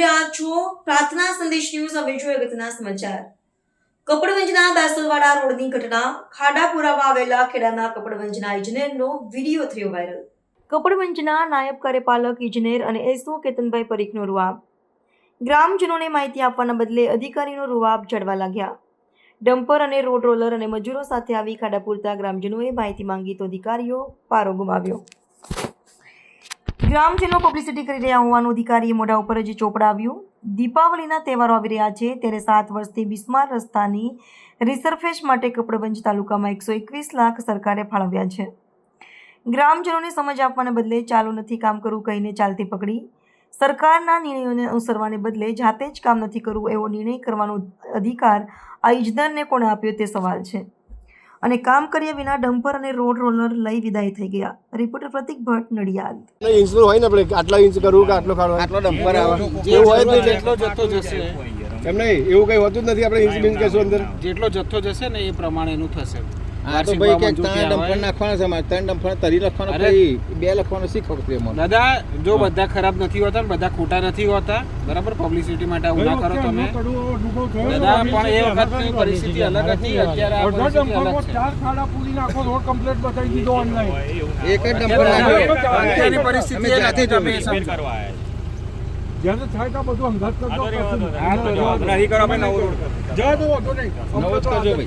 રહ્યા છો? પ્રાર્થના સંદેશ ન્યૂઝ હવે જોઈએ અગત્યના સમાચાર. કપડવંજના દાસલવાડા રોડની ઘટના. ખાડાપુરામાં આવેલા ખેડાના કપડવંજના ઇજનેરનો વીડિયો થયો વાયરલ. કપડવંજના નાયબ કાર્યપાલક, ઇજનેર અને એસઓ કેતનભાઈ પરીખનો રૂઆબ. ગ્રામજનોને માહિતી આપવાના બદલે અધિકારીનો રૂઆબ ચડવા લાગ્યા. ડમ્પર અને રોડ રોલર અને મજૂરો સાથે આવી ખાડા પૂરતા ગ્રામજનોએ માહિતી માંગી તો અધિકારીઓ પારો ગુમાવ્યો. ગ્રામજનો પબ્લિસિટી કરી રહ્યા હોવાનું અધિકારીએ મોઢા ઉપર જ ચોપડાવ્યું. દીપાવલીના તહેવારો આવી રહ્યા છે ત્યારે સાત વર્ષથી બિસ્માર રસ્તાની રિસર્ફેસ માટે કપડવંજ તાલુકામાં એકસો એકવીસ લાખ સરકારે ફાળવ્યા છે. ગ્રામજનોને સમજ આપવાને બદલે ચાલુ નથી કામ કરવું કહીને ચાલતી પકડી. સરકારના નિર્ણયોને અનુસરવાને બદલે જાતે જ કામ નથી કરવું એવો નિર્ણય કરવાનો અધિકાર આ ઇજનેરને કોણે આપ્યો તે સવાલ છે. અને કામ કર્યા વિના ડમ્પર અને રોડ રોલર લઈ વિદાય થઈ ગયા. રિપોર્ટર પ્રતિક ભટ્ટ નડિયાદ. ઇન્ચ હોય ને આપણે આટલા ઇંચ કરવું કે આટલો કાઢવો આટલો ડમ્પર આવે. એવું હોય તો જેટલો જથ્થો જશે. એમ નહીં એવું કઈ હોતું જ નથી આપણે ઇન્ચ બિંચ કહેશું અંદર? જેટલો જથ્થો જશે ને એ પ્રમાણે એનું થશે. તો દાદા જો બધા ખરાબ નથી હોતા બધા ખોટા નથી હોતા બરાબર? પબ્લિસિટી માટે આવું ના કરો તમે. દાદા પણ એ વખતની પરિસ્થિતિ અલગ હતી અત્યારે પરિસ્થિતિ અલગ છે. એક જ ડમ્પર નાખ્યો. અત્યારની પરિસ્થિતિ અમે એ જાતે નથી તમે એ જોઈ. નવો જ કરજો ભાઈ.